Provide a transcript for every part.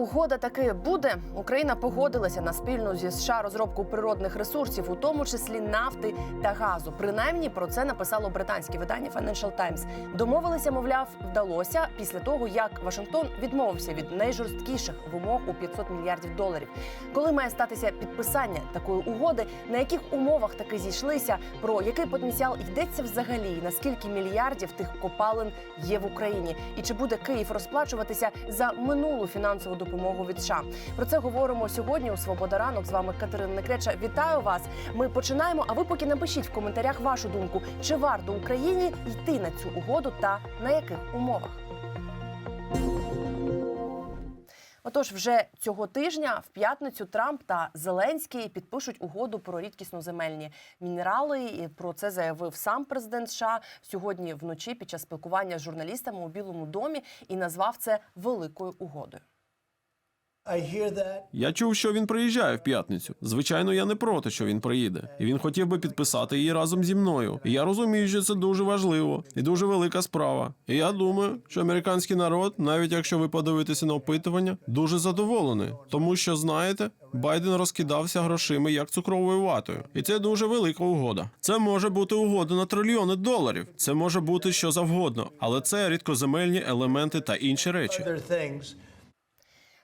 Угода таки буде. Україна погодилася на спільну зі США розробку природних ресурсів, у тому числі нафти та газу. Принаймні про це написало британське видання Financial Times. Домовилися, мовляв, вдалося після того, як Вашингтон відмовився від найжорсткіших вимог у 500 мільярдів доларів. Коли має статися підписання такої угоди, на яких умовах таки зійшлися, про який потенціал йдеться взагалі, і наскільки мільярдів тих копалин є в Україні, і чи буде Київ розплачуватися за минулу фінансову допомогу від США? Про це говоримо сьогодні у Свобода ранок. З вами Катерина Некреча. Вітаю вас. Ми починаємо. А ви поки напишіть в коментарях вашу думку, чи варто Україні йти на цю угоду та на яких умовах. Отож, вже цього тижня в п'ятницю Трамп та Зеленський підпишуть угоду про рідкісно земельні мінерали. І про це заявив сам президент США сьогодні вночі під час спілкування з журналістами у Білому домі і назвав це великою угодою. Я чув, що він приїжджає в п'ятницю. Звичайно, я не проти, що він приїде, і він хотів би підписати її разом зі мною. І я розумію, що це дуже важливо і дуже велика справа. І я думаю, що американський народ, навіть якщо ви подивитеся на опитування, дуже задоволений, тому що знаєте, Байден розкидався грошима як цукровою ватою, і це дуже велика угода. Це може бути угода на трильйони доларів. Це може бути що завгодно, але це рідкоземельні елементи та інші речі.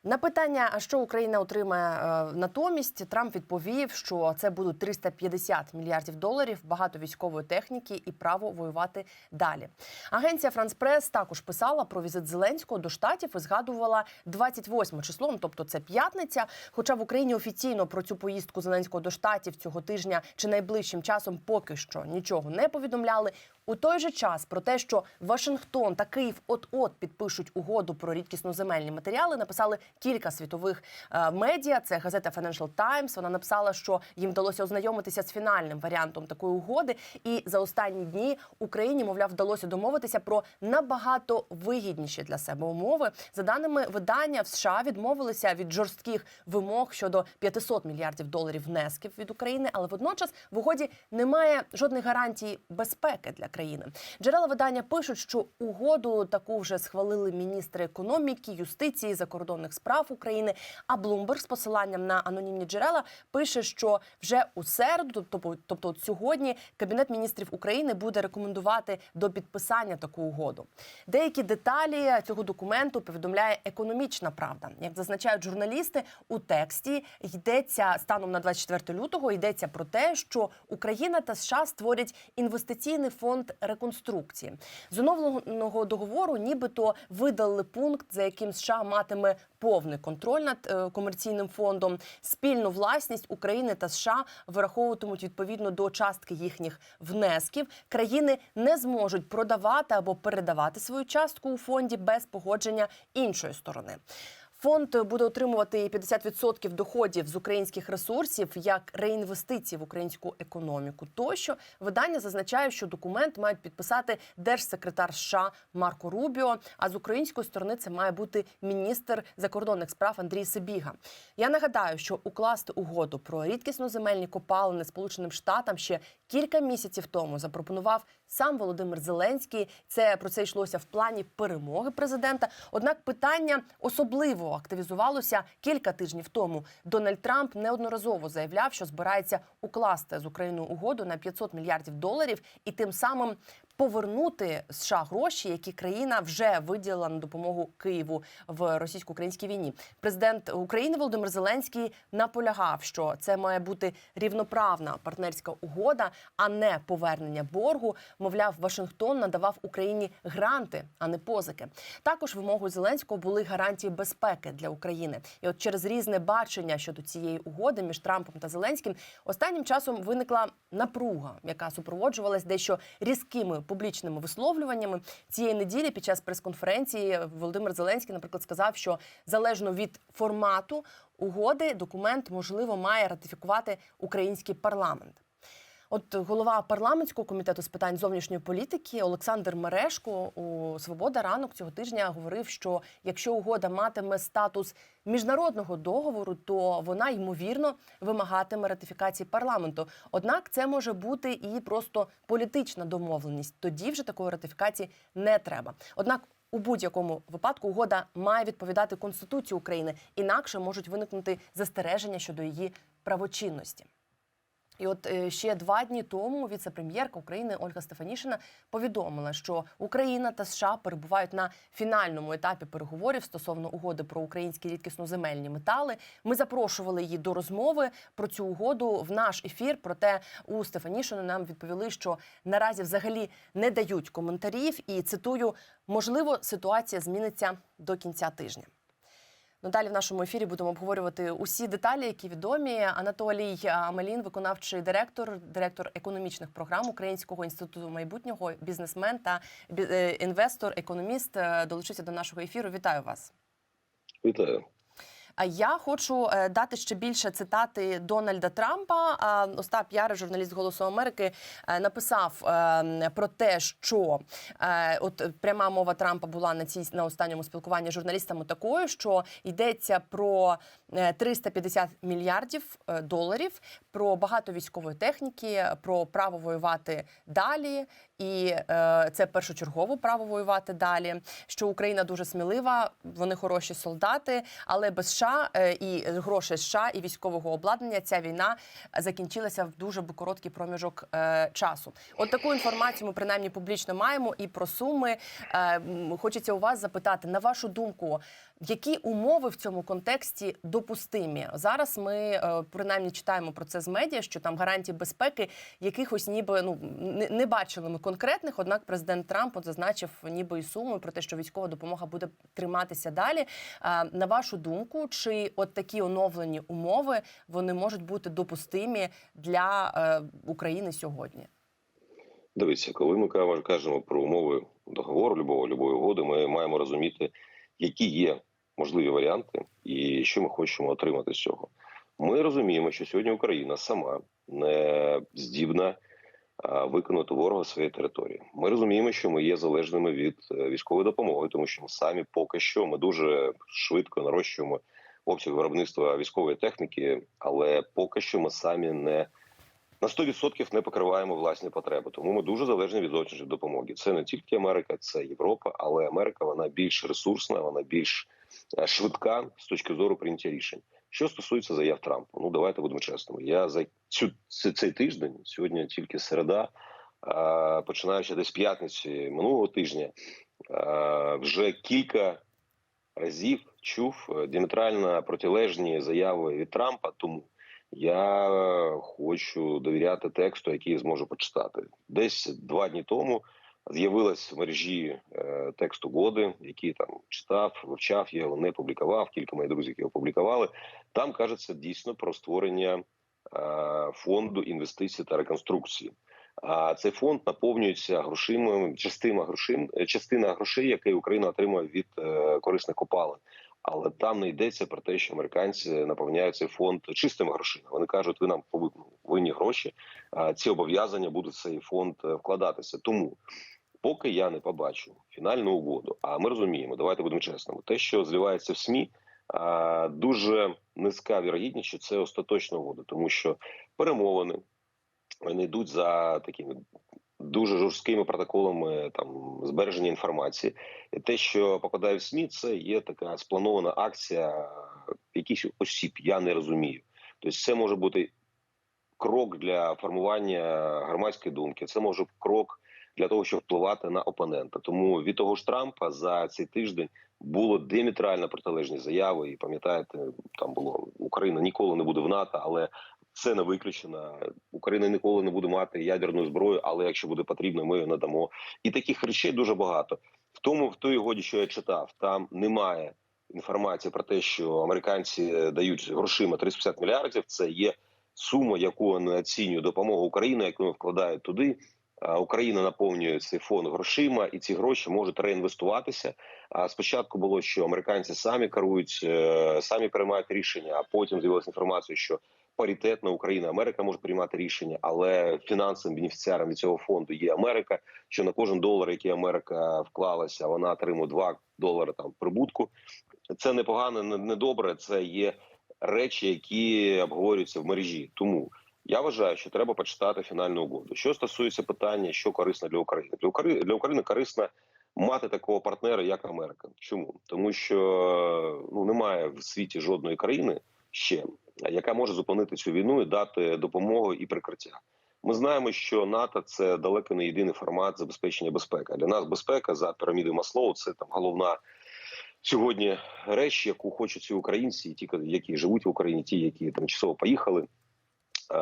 На питання, що Україна отримає е, натомість, Трамп відповів, що це будуть 350 мільярдів доларів, багато військової техніки і право воювати далі. Агенція Франс Прес також писала про візит Зеленського до штатів і згадувала 28 числом, тобто це п'ятниця. Хоча в Україні офіційно про цю поїздку Зеленського до штатів цього тижня чи найближчим часом поки що нічого не повідомляли. У той же час про те, що Вашингтон та Київ от-от підпишуть угоду про рідкісноземельні матеріали, написали кілька світових е, медіа. Це газета Financial Times. Вона написала, що їм вдалося ознайомитися з фінальним варіантом такої угоди. І за останні дні Україні, мовляв, вдалося домовитися про набагато вигідніші для себе умови. За даними видання, в США відмовилися від жорстких вимог щодо 500 мільярдів доларів внесків від України, але водночас в угоді немає жодних гарантій безпеки для країни. Джерела видання пишуть, що угоду таку вже схвалили міністри економіки, юстиції, закордонних справ України. А Bloomberg з посиланням на анонімні джерела пише, що вже у середу, тобто, тобто сьогодні, кабінет міністрів України буде рекомендувати до підписання таку угоду. Деякі деталі цього документу повідомляє економічна правда. Як зазначають журналісти, у тексті йдеться станом на 24 лютого. Йдеться про те, що Україна та США створять інвестиційний фонд реконструкції. З оновленого договору, нібито видали пункт, за яким США матиме повний контроль над е, комерційним фондом. Спільну власність України та США вираховуватимуть відповідно до частки їхніх внесків. Країни не зможуть продавати або передавати свою частку у фонді без погодження іншої сторони. Фонд буде отримувати 50% доходів з українських ресурсів як реінвестиції в українську економіку. Тощо видання зазначає, що документ мають підписати держсекретар США Марко Рубіо. А з української сторони це має бути міністр закордонних справ Андрій Сибіга. Я нагадаю, що укласти угоду про рідкісно земельні копалини Сполученим Штатам ще кілька місяців тому запропонував сам Володимир Зеленський. Це про це йшлося в плані перемоги президента. Однак питання особливо активізувалося кілька тижнів тому. Дональд Трамп неодноразово заявляв, що збирається укласти з Україною угоду на 500 мільярдів доларів і тим самим повернути США гроші, які країна вже виділила на допомогу Києву в російсько-українській війні. Президент України Володимир Зеленський наполягав, що це має бути рівноправна партнерська угода, а не повернення боргу. Мовляв, Вашингтон надавав Україні гранти, а не позики. Також вимогою Зеленського були гарантії безпеки для України. І от через різне бачення щодо цієї угоди між Трампом та Зеленським останнім часом виникла напруга, яка супроводжувалась дещо різкими публічними висловлюваннями. Цієї неділі під час прес-конференції Володимир Зеленський, наприклад, сказав, що залежно від формату угоди документ можливо має ратифікувати український парламент. От голова парламентського комітету з питань зовнішньої політики Олександр Мерешко у Свобода ранок цього тижня говорив, що якщо угода матиме статус міжнародного договору, то вона ймовірно вимагатиме ратифікації парламенту. Однак це може бути і просто політична домовленість. Тоді вже такої ратифікації не треба. Однак у будь-якому випадку угода має відповідати конституції України, інакше можуть виникнути застереження щодо її правочинності. І от е, ще два дні тому віце-прем'єрка України Ольга Стефанішина повідомила, що Україна та США перебувають на фінальному етапі переговорів стосовно угоди про українські рідкісноземельні метали. Ми запрошували її до розмови про цю угоду в наш ефір. Проте у Стефанішини нам відповіли, що наразі взагалі не дають коментарів. І цитую: можливо, ситуація зміниться до кінця тижня. Ну, далі в нашому ефірі будемо обговорювати усі деталі, які відомі. Анатолій Амелін, виконавчий директор, директор економічних програм Українського інституту майбутнього, бізнесмен та е, інвестор, економіст, долучиться долучився до нашого ефіру. Вітаю вас. Вітаю. Я хочу е, дати ще більше цитати Дональда Трампа. Остап Яре, журналіст Голосу Америки, е, написав е, про те, що от пряма мова Трампа була на цій на останньому спілкуванні з журналістами такою, що йдеться про 350 мільярдів е, доларів, про багато військової техніки, про право воювати далі. І е, це першочергово право воювати далі. Що Україна дуже смілива, вони хороші солдати, але без США е, і грошей США і військового обладнання ця війна закінчилася в дуже короткий проміжок е, часу. От таку інформацію ми принаймні публічно маємо. І про суми е, хочеться у вас запитати на вашу думку. Які умови в цьому контексті допустимі? Зараз ми е, принаймні читаємо про це з медіа, що там гарантії безпеки якихось ніби ну не, бачили ми конкретних. Однак президент Трамп зазначив ніби і суми про те, що військова допомога буде триматися далі. А, на вашу думку, чи от такі оновлені умови вони можуть бути допустимі для е, України сьогодні? Дивіться, коли ми кажемо про умови договору любого любої угоди, ми маємо розуміти, які є можливі варіанти і що ми хочемо отримати з цього. Ми розуміємо, що сьогодні Україна сама не здібна виконати ворога своєї території. Ми розуміємо, що ми є залежними від е, військової допомоги, тому що ми самі поки що ми дуже швидко нарощуємо обсяг виробництва військової техніки, але поки що ми самі не на 100% не покриваємо власні потреби. Тому ми дуже залежні від зовнішньої допомоги. Це не тільки Америка, це Європа, але Америка вона більш ресурсна, вона більш е, швидка з точки зору прийняття рішень. Що стосується заяв Трампа, ну давайте будемо чесними. Я за цю цей тиждень, сьогодні тільки середа, е, починаючи десь п'ятниці минулого тижня, е, вже кілька разів чув діаметрально протилежні заяви від Трампа. Тому я е, хочу довіряти тексту, який я зможу почитати. Десь два дні тому з'явилась в мережі е, текст угоди, який там читав, вивчав, його не публікував. Кілька моїх друзів його публікували. Там кажеться дійсно про створення е, фонду інвестицій та реконструкції. А цей фонд наповнюється грошима, частина грошин, частина грошей, які Україна отримує від е, корисних копалин. Але там не йдеться про те, що американці наповняють цей фонд чистими грошима. Вони кажуть, ви нам пови- винні гроші. Ці обов'язання будуть в цей фонд е, вкладатися. Тому поки я не побачу фінальну угоду, а ми розуміємо, давайте будемо чесними. Те, що зливається в СМІ, дуже низька вірогідність, що це остаточна угода, тому що перемовини вони йдуть за такими дуже жорсткими протоколами там збереження інформації. І те, що попадає в СМІ, це є така спланована акція якихось осіб. Я не розумію. Тобто, це може бути крок для формування громадської думки. Це може крок для того, щоб впливати на опонента. Тому від того ж Трампа за цей тиждень було діаметрально протилежні заяви. І пам'ятаєте, там було Україна ніколи не буде в НАТО, але це не виключено. Україна ніколи не буде мати ядерну зброю, але якщо буде потрібно, ми її надамо. І таких речей дуже багато. В тому в той угоді, що я читав, там немає інформації про те, що американці дають грошима 350 мільярдів. Це є сума, яку вони оцінюють допомогу Україні, яку вкладають туди. Україна наповнює цей фонд грошима, і ці гроші можуть реінвестуватися. А спочатку було, що американці самі керують, е, самі приймають рішення, а потім з'явилася інформація, що паритетна Україна, Америка може приймати рішення, але фінансовим бенефіціаром від цього фонду є Америка. Що на кожен долар, який Америка вклалася, вона отримує 2 долари там прибутку. Це непогано, не не добре. Це є речі, які обговорюються в мережі. Тому я вважаю, що треба почитати фінальну угоду. Що стосується питання, що корисно для України, для України для України корисна мати такого партнера, як Америка. Чому? Тому що ну немає в світі жодної країни ще, яка може зупинити цю війну і дати допомогу і прикриття. Ми знаємо, що НАТО це далеко не єдиний формат забезпечення безпеки. Для нас безпека за пірамідою Маслоу це там головна сьогодні реч, яку хочуть ці українці, ті, які живуть в Україні, ті, які тимчасово поїхали.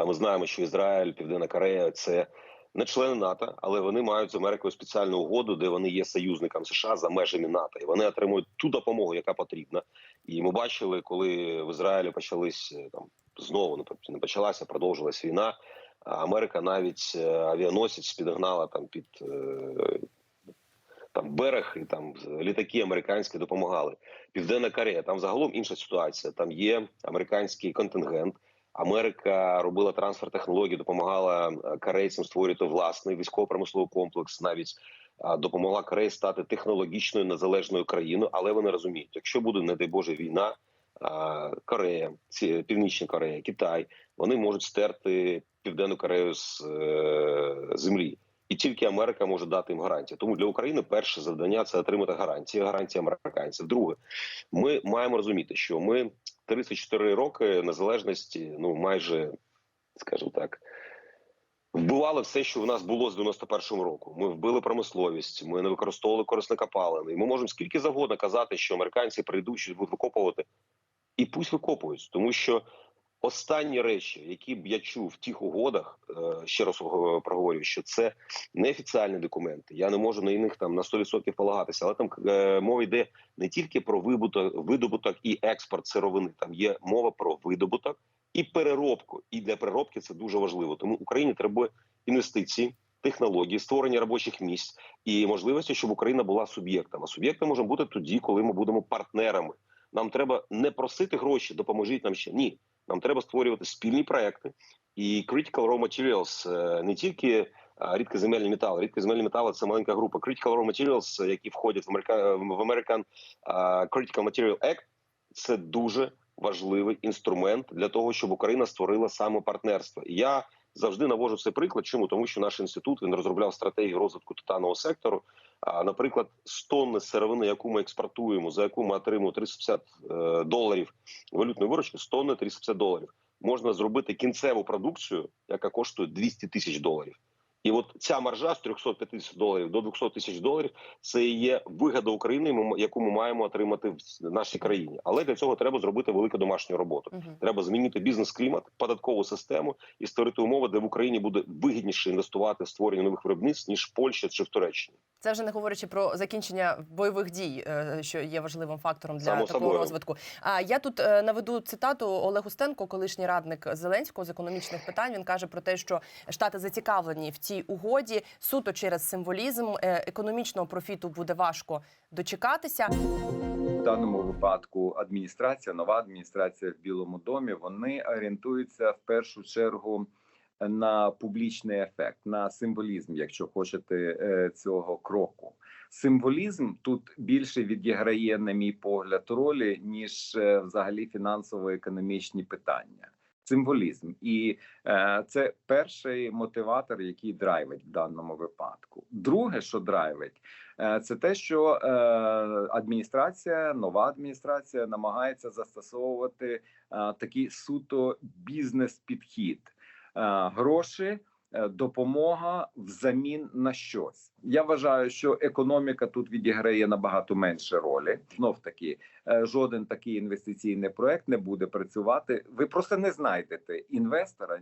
Ми знаємо, що Ізраїль, Південна Корея це не члени НАТО, але вони мають з Америкою спеціальну угоду, де вони є союзником США за межами НАТО, і вони отримують ту допомогу, яка потрібна. І ми бачили, коли в Ізраїлі почались е, там знову не почалася, продовжилась війна. Америка навіть е, авіаносець підгнала там під е, там берег, і там літаки американські допомагали. Південна Корея там загалом інша ситуація. Там є американський контингент. Америка робила трансфер технологій, допомагала е, корейцям створювати власний військово-промисловий комплекс. Навіть е, допомогла Кореї стати технологічною незалежною країною. Але вони розуміють, якщо буде, не дай Боже, війна, е, Корея, Північна Корея, Китай, вони можуть стерти Південну Корею з землі. І тільки Америка може дати їм гарантії. Тому для України перше завдання це отримати гарантії. Гарантії американців. Друге, ми маємо розуміти, що ми 34 роки незалежності, ну майже скажімо так. Вбивали все, що в нас було з 91-го року. Ми вбили промисловість, ми не використовували корисне капалини. І Ми можемо скільки завгодно казати, що американці прийдуть щось будуть викопувати, і пусть викопують, тому що останні речі, які б я чув в тих угодах, е, ще раз проговорюю, що це неофіціальні документи. Я не можу на них там на 100% полагатися, але там е, мова йде не тільки про видобуток, видобуток і експорт сировини. Там є мова про видобуток і переробку. І для переробки це дуже важливо. Тому Україні треба інвестиції. Технології, створення робочих місць і можливості, щоб Україна була суб'єктом. А суб'єктом може бути тоді, коли ми будемо партнерами. Нам треба не просити гроші, допоможіть нам ще ні. Нам треба створювати спільні проекти і Critical Raw Materials е, не тільки рідкоземельні метали. Рідкоземельні метали це маленька група. Critical Raw Materials, е, які входять в American, е, Critical Material Act, це дуже важливий інструмент для того, щоб Україна створила саме партнерство. Я завжди навожу цей приклад. Чому тому, що наш інститут він розробляв стратегію розвитку титанового сектору. А, наприклад, з тонни сировини, яку ми експортуємо, за яку ми отримуємо 350 е, доларів валютної виручки, з тонни 350 доларів. Можна зробити кінцеву продукцію, яка коштує 200 тисяч доларів. І от ця маржа з 350 доларів до 200 тисяч доларів це є вигода України, яку ми маємо отримати в нашій країні. Але для цього треба зробити велику домашню роботу. Мгм. Треба змінити бізнес-клімат, податкову систему і створити умови, де в Україні буде вигідніше інвестувати в створення нових виробництв ніж в Польщі чи в Туреччині. Це вже не говорячи про закінчення бойових дій, е, що є важливим фактором для Само такого собою. розвитку. А я тут е, наведу цитату Олег Устенко, колишній радник Зеленського з економічних питань. Він каже про те, що штати зацікавлені в цій угоді суто через символізм. Е, Економічного профіту буде важко дочекатися. В даному випадку адміністрація, нова адміністрація в Білому домі, вони орієнтуються в першу чергу на публічний ефект, на символізм, якщо хочете е, цього кроку. Символізм тут більше відіграє, на мій погляд, ролі ніж е, взагалі фінансово-економічні питання. Символізм, і е, це перший мотиватор, який драйвить в даному випадку. Друге, що драйвить, Е, це те, що е, адміністрація, нова адміністрація намагається застосовувати е, такий суто бізнес-підхід. Е, Гроші, е, допомога взамін на щось. Я вважаю, що економіка тут відіграє набагато менше ролі. Знов таки, е, жоден такий інвестиційний проект не буде працювати. Ви просто не знайдете інвестора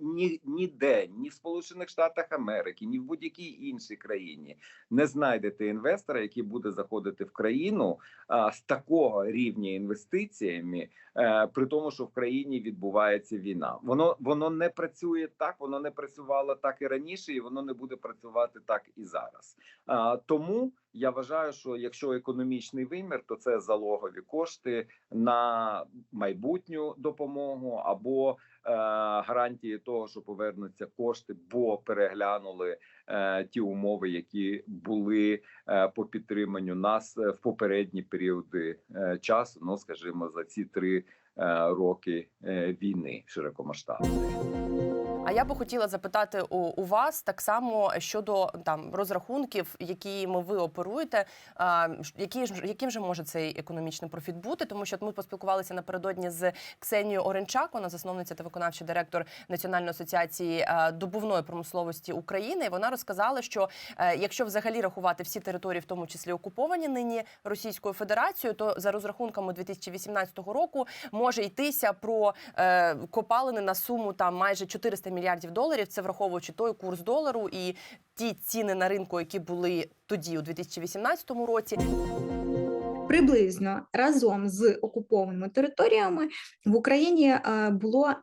ні ніде, ні в Сполучених Штатах Америки, ні в будь-якій іншій країні. Не знайдете інвестора, який буде заходити в країну а, з такого рівня інвестиціями, е, при тому, що в країні відбувається війна. Воно воно не працює так, воно не працювало так і раніше, і воно не буде працювати так і зараз. А, тому я вважаю, що якщо економічний вимір, то це залогові кошти на майбутню допомогу або е, гарантії того, що повернуться кошти, бо переглянули е, ті умови, які були е, по підтриманню нас в попередні періоди часу. Ну скажімо, за ці три роки е, війни широкомасштабної. А я би хотіла запитати у, у вас так само щодо там розрахунків, якими ви оперуєте. А, ж яким же може цей економічний профіт бути? Тому що ми поспілкувалися напередодні з Ксенією Оренчак, вона засновниця та виконавчий директор Національної асоціації добувної промисловості України. Вона розказала, що е, якщо взагалі рахувати всі території, в тому числі окуповані нині Російською Федерацією, то за розрахунками 2018 року може йтися про е, копалини на суму там майже 400 мільярдів доларів. Це враховуючи той курс долару і ті ціни на ринку, які були тоді у 2018 році. приблизно разом з окупованими територіями в Україні е, було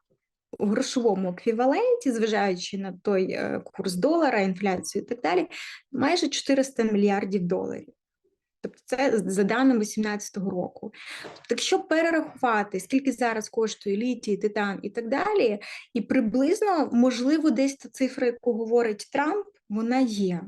в грошовому еквіваленті, зважаючи на той е, курс долара, інфляцію і так далі, майже 400 мільярдів доларів. Тобто це за даними 2018 року. Тобто, якщо перерахувати, скільки зараз коштує літій, титан і так далі, і приблизно, можливо, десь та цифра, яку говорить Трамп, вона є.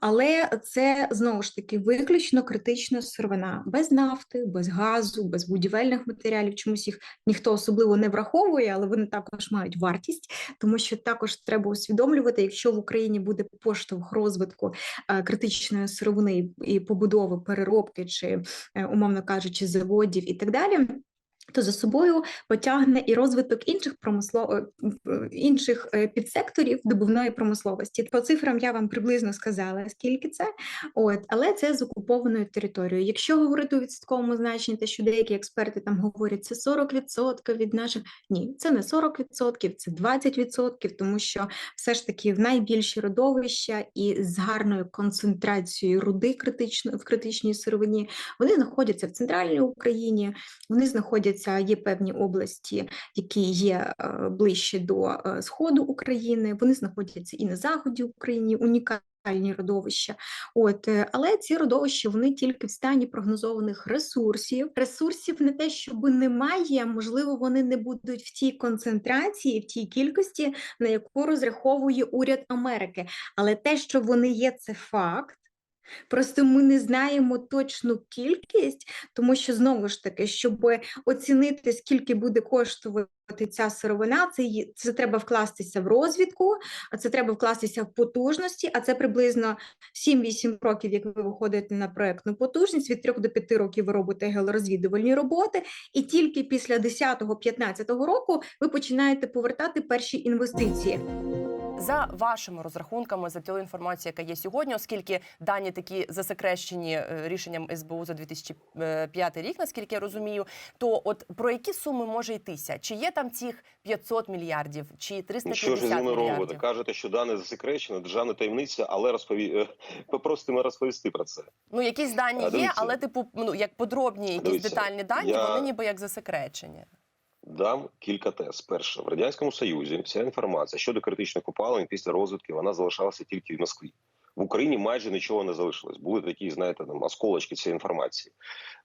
Але це знову ж таки виключно критична сировина без нафти, без газу, без будівельних матеріалів. Чомусь їх ніхто особливо не враховує, але вони також мають вартість, тому що також треба усвідомлювати, якщо в Україні буде поштовх розвитку е, критичної сировини і побудови переробки, чи е, умовно кажучи, заводів і так далі. То за собою потягне і розвиток інших промислов... е, е, інших е, підсекторів добувної промисловості. По цифрам я вам приблизно сказала, скільки це, от, але це з окупованою територією. Якщо говорити у відсотковому значенні, те, що деякі експерти там говорять, це 40% від наших. Ні, це не 40%, це 20%, тому що все ж таки в найбільші родовища і з гарною концентрацією руди критично в критичній сировині вони знаходяться в центральній Україні. Вони знаходяться, є певні області, які є е, ближче до е, сходу України. Вони знаходяться і на заході України, унікальні родовища. От, е, але ці родовища вони тільки в стані прогнозованих ресурсів. Ресурсів не те, щоб немає, можливо, вони не будуть в тій концентрації, в тій кількості, на яку розраховує уряд Америки. Але те, що вони є, це факт. Просто ми не знаємо точну кількість, тому що знову ж таки, щоб оцінити, скільки буде коштувати ця сировина, це, це треба вкластися в розвідку, а це треба вкластися в потужності, а це приблизно 7-8 років, як ви виходите на проектну потужність, від 3 до 5 років ви робите геолорозвідувальні роботи, і тільки після 10-15 року ви починаєте повертати перші інвестиції. За вашими розрахунками, за тією інформацією, яка є сьогодні, оскільки дані такі засекрещені е, рішенням СБУ за 2005 рік, наскільки я розумію, то от про які суми може йтися? Чи є там цих 500 мільярдів, чи Ну, 350 Що ж ними робити? Кажете, що дане засекречено, державна таємниця, але розпові... е, попросимо розповісти про це. Ну якісь дані А, є, але типу, ну як подробні, якісь Дивіться, детальні дані, я- вони ніби як засекречені. Дам кілька тез. Перше, в радянському союзі вся інформація щодо критичних копалень після розвідки вона залишалася тільки в Москві. В Україні майже нічого не залишилось. Були такі, знаєте, там осколочки цієї інформації.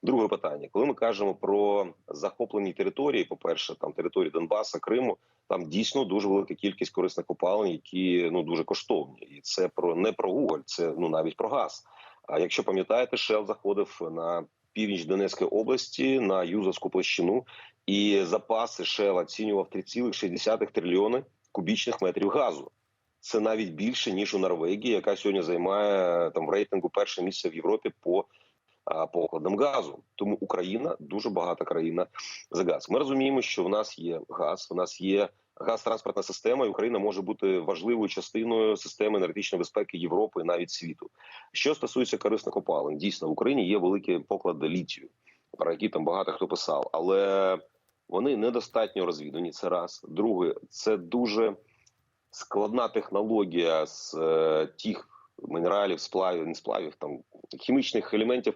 Друге питання: коли ми кажемо про захоплені території, по перше, там території Донбаса, Криму, там дійсно дуже велика кількість корисних копалень, які ну дуже коштовні, і це про не про уголь, це ну навіть про газ. А якщо пам'ятаєте, Шел заходив на північ Донецької області на Юзовську площину, і запаси Шел оцінював 3,6 трильйони кубічних метрів газу. Це навіть більше ніж у Норвегії, яка сьогодні займає там в рейтингу перше місце в Європі по а, по окладам газу. Тому Україна дуже багата країна за газ. Ми розуміємо, що в нас є газ, в нас є газтранспортна система, і Україна може бути важливою частиною системи енергетичної безпеки Європи, навіть світу. Що стосується корисних копалин, дійсно в Україні є великі поклади літію, про які там багато хто писав, але вони недостатньо розвідані. Це раз. Друге, це дуже складна технологія з е, тих мінералів, сплавів, не сплавів, там хімічних елементів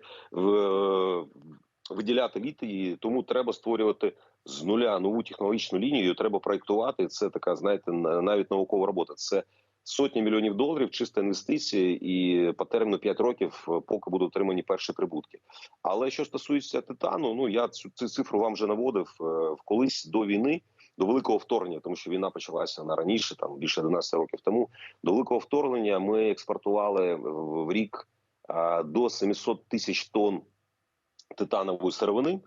виділяти літій, тому треба створювати з нуля нову технологічну лінію. Треба проектувати. Це така, знаєте, навіть наукова робота. Це сотні мільйонів доларів, чиста інвестиція, і по терміну 5 років, е, поки будуть отримані перші прибутки. Але що стосується титану, ну я цю, цю цифру вам вже наводив е, колись до війни. До великого вторгнення, тому що війна почалася на раніше, там більше 11 років тому. До великого вторгнення ми експортували в рік до 700 тисяч тонн титанової сировини.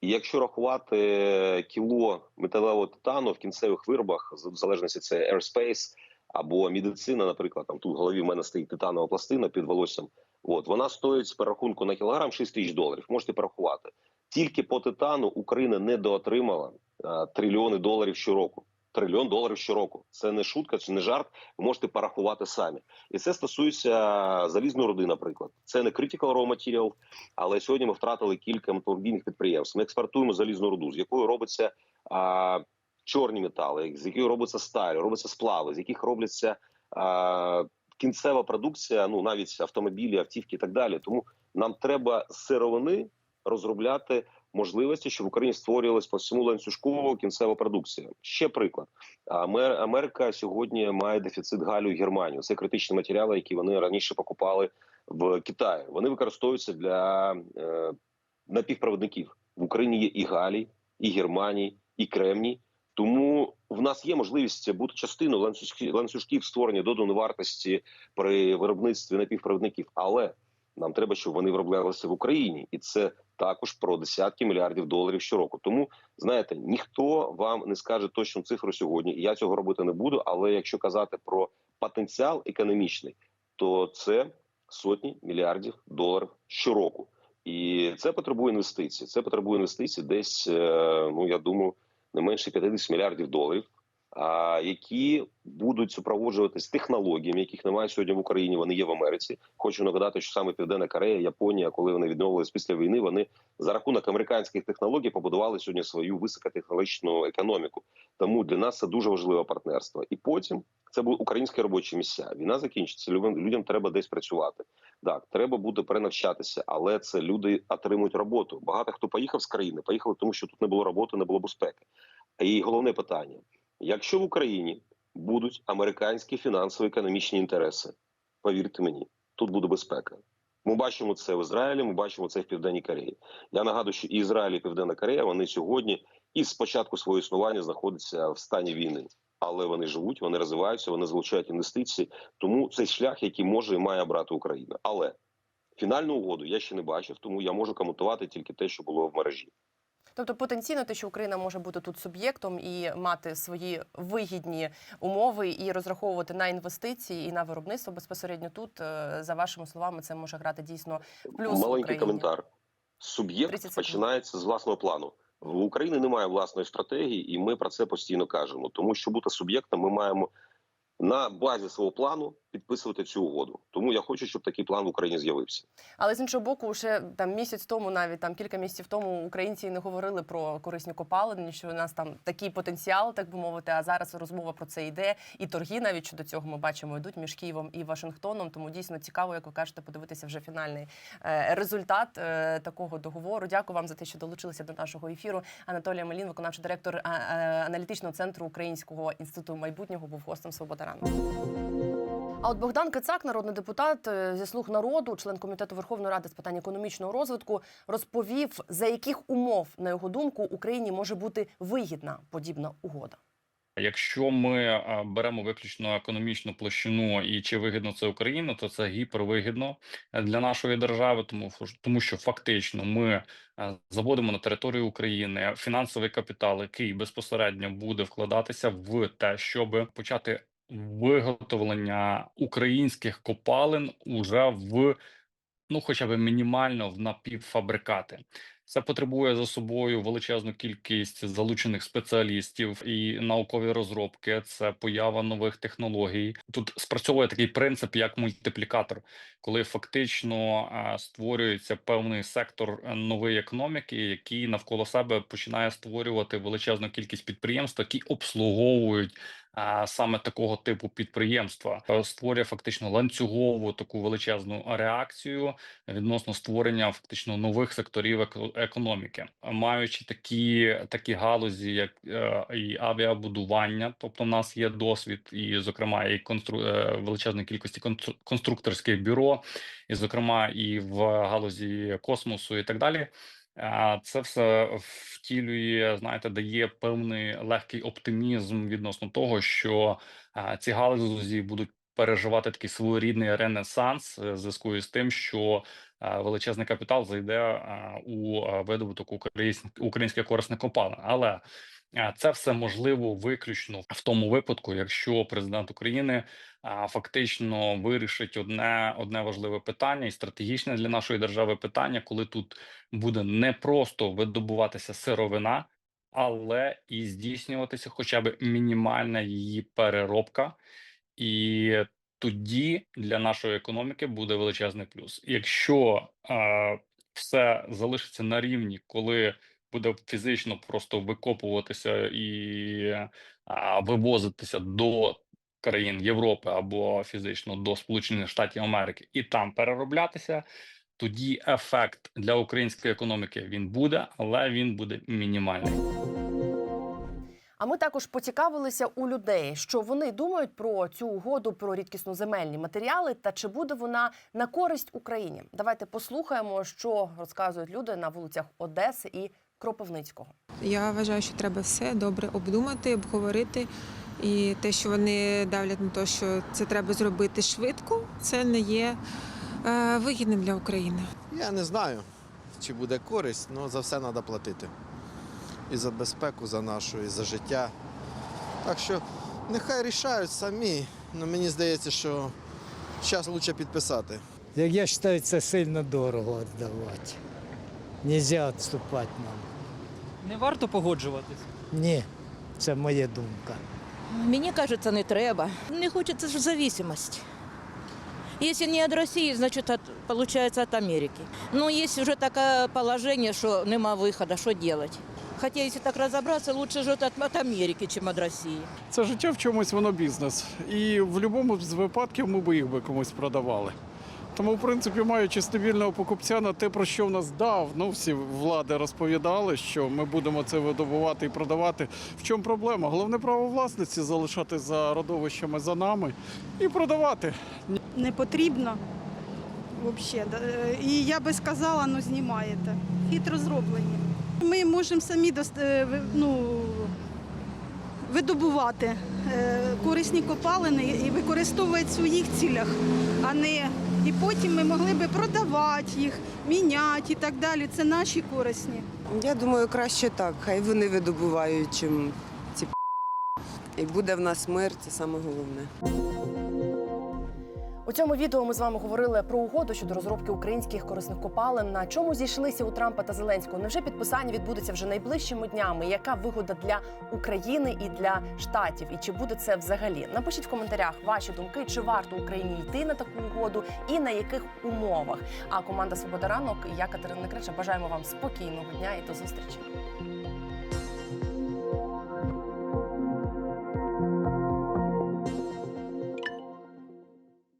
І якщо рахувати кіло металевого титану в кінцевих виробах, в залежності це aerospace або медицина, наприклад, там тут в голові в мене стоїть титанова пластина під волоссям. От вона стоїть з перерахунку на кілограм 6 тисяч доларів. Можете порахувати. Тільки по титану Україна недоотримала е, трильйони доларів щороку. Трильйон доларів щороку. Це не шутка, це не жарт. Ви можете порахувати самі. І це стосується залізної руди, наприклад. Це не critical raw material, але сьогодні ми втратили кілька металургійних підприємств. Ми експортуємо залізну руду, з якою робиться а, чорні метали, з якої робиться сталь, робиться сплави, з яких робляться а, кінцева продукція, ну навіть автомобілі, автівки і так далі. Тому нам треба сировини розробляти можливості, щоб в Україні створювалась по всьому ланцюжку кінцева продукція. Ще приклад: Амер- Америка сьогодні має дефіцит галю і германію. Це критичні матеріали, які вони раніше покупали в Китаї. Вони використовуються для е, напівпровідників. В Україні є і галій, і германій, і кремній. Тому в нас є можливість бути частиною ланцюжків створення доданої вартості при виробництві напівпровідників. Але нам треба, щоб вони вироблялися в Україні, і це також про десятки мільярдів доларів щороку. Тому знаєте, ніхто вам не скаже точну цифру сьогодні, і я цього робити не буду. Але якщо казати про потенціал економічний, то це сотні мільярдів доларів щороку. І це потребує інвестицій. Це потребує інвестицій десь, е, ну я думаю, не менше 50 мільярдів доларів, які будуть супроводжуватись технологіями, яких немає сьогодні в Україні. Вони є в Америці. Хочу нагадати, що саме Південна Корея, Японія, коли вони відновились після війни, вони за рахунок американських технологій побудували сьогодні свою високотехнологічну економіку. Тому для нас це дуже важливе партнерство. І потім це були українські робочі місця. Війна закінчиться. Людям, треба десь працювати. Так, треба буде перенавчатися, але це люди отримують роботу. Багато хто поїхав з країни, поїхали, тому що тут не було роботи, не було безпеки. І головне питання: якщо в Україні будуть американські фінансово-економічні інтереси, повірте мені, тут буде безпека. Ми бачимо це в Ізраїлі, ми бачимо це в Південній Кореї. Я нагадую, що і Ізраїль і Південна Корея вони сьогодні і з початку свого існування знаходяться в стані війни. Але вони живуть, вони розвиваються, вони залучають інвестиції. Тому це шлях, який може і має обрати Україна. Але фінальну угоду я ще не бачив, тому я можу коментувати тільки те, що було в мережі. Тобто потенційно те, що Україна може бути тут суб'єктом і мати свої вигідні умови і розраховувати на інвестиції і на виробництво безпосередньо тут, е, за вашими словами, це може грати дійсно в плюс Маленький Україні. коментар. Суб'єкт починається з власного плану. В Україні немає власної стратегії, і ми про це постійно кажемо. Тому що бути суб'єктом, ми маємо на базі свого плану підписувати цю угоду. Тому я хочу, щоб такий план в Україні з'явився. Але з іншого боку, ще там місяць тому, навіть там кілька місяців тому, українці не говорили про корисні копалини, що у нас там такий потенціал, так би мовити. А зараз розмова про це йде, і торги навіть щодо цього ми бачимо йдуть між Києвом і Вашингтоном. Тому дійсно цікаво, як ви кажете, подивитися вже фінальний е, результат е, такого договору. Дякую вам за те, що долучилися до нашого ефіру. Анатолія Малін, виконавчий директор е, аналітичного центру Українського інституту майбутнього, був гостем Свобода ранку. А от Богдан Кицак, народний депутат е, зі слуг народу, член комітету Верховної Ради з питань економічного розвитку, розповів, за яких умов, на його думку, Україні може бути вигідна подібна угода. Якщо ми е, беремо виключно економічну площину і чи вигідно це Україна, то це гіпервигідно е, для нашої держави, тому тому що фактично ми заводимо на територію України фінансовий капітал, який безпосередньо буде вкладатися в те, щоб почати виготовлення українських копалин уже в ну, хоча б мінімально в напівфабрикати. Це потребує за собою величезну кількість залучених спеціалістів і наукові розробки. Це поява нових технологій. Тут спрацьовує такий принцип, як мультиплікатор, коли фактично е, створюється певний сектор е, нової економіки, який навколо себе починає створювати величезну кількість підприємств, які обслуговують саме такого типу підприємства Е, створює фактично ланцюгову таку величезну реакцію відносно створення фактично нових секторів еко- економіки, маючи такі такі галузі, як е, і авіабудування, тобто в нас є досвід, і зокрема і констру е, величезної кількості констру- конструкторських бюро, і зокрема і в галузі космосу, і так далі. А Це все втілює, знаєте, дає певний легкий оптимізм відносно того, що ці галузі будуть переживати такий своєрідний ренесанс е, в зв'язку з тим, що величезний капітал зайде у видобуток українсь- українських корисних копалин. Але це все можливо виключно в тому випадку, якщо президент України фактично вирішить одне, одне важливе питання і стратегічне для нашої держави питання, коли тут буде не просто видобуватися сировина, але і здійснюватися хоча б мінімальна її переробка, і тоді для нашої економіки буде величезний плюс. Якщо е, все залишиться на рівні, коли буде фізично просто викопуватися і а, вивозитися до країн Європи або фізично до Сполучених Штатів Америки і там перероблятися, тоді ефект для української економіки він буде, але він буде мінімальний. А ми також поцікавилися у людей, що вони думають про цю угоду про рідкісноземельні матеріали та чи буде вона на користь Україні. Давайте послухаємо, що розказують люди на вулицях Одеси і Кропивницького. Я вважаю, що треба все добре обдумати, обговорити. І те, що вони давлять на те, що це треба зробити швидко, це не є е, вигідним для України. Я не знаю, чи буде користь, але за все треба платити. І за безпеку за нашу, і за життя. Так що нехай рішають самі. але мені здається, що зараз краще підписати. Як я вважаю, це сильно дорого віддавати. Нельзя відступати нам. Не варто погоджуватись. Ні, це моя думка. Мені кажется, не треба. Не хочеться ж зависимость. Если не від Росії, значить, от, получается от Америки. Ну, есть уже таке положение, що нема виходу, що делать? Хотя, если так лучше же от, от Америки, чем от Росії. Це життя в чомусь воно бізнес. І в будь-якому з випадків ми би їх би комусь продавали. Тому, в принципі, маючи стабільного покупця на те, про що в нас давно всі влади розповідали, що ми будемо це видобувати і продавати. В чому проблема? Головне право власності залишати за родовищами за нами і продавати. не потрібно взагалі. І я би сказала, ну знімаєте. Хитро зроблені. Ми можемо самі е, ну, видобувати е, корисні копалини і використовувати в своїх цілях, а не і потім ми могли би продавати їх, міняти і так далі. Це наші корисні. Я думаю, краще так. Хай вони видобувають, чим ці і буде в нас мир, це саме головне. У цьому відео ми з вами говорили про угоду щодо розробки українських корисних копалин. На чому зійшлися у Трампа та Зеленського? Невже підписання відбудеться вже найближчими днями? Яка вигода для України і для штатів? І чи буде це взагалі? Напишіть в коментарях ваші думки, чи варто Україні йти на таку угоду і на яких умовах. А команда Свобода ранок і я Катерина Крича бажаємо вам спокійного дня і до зустрічі.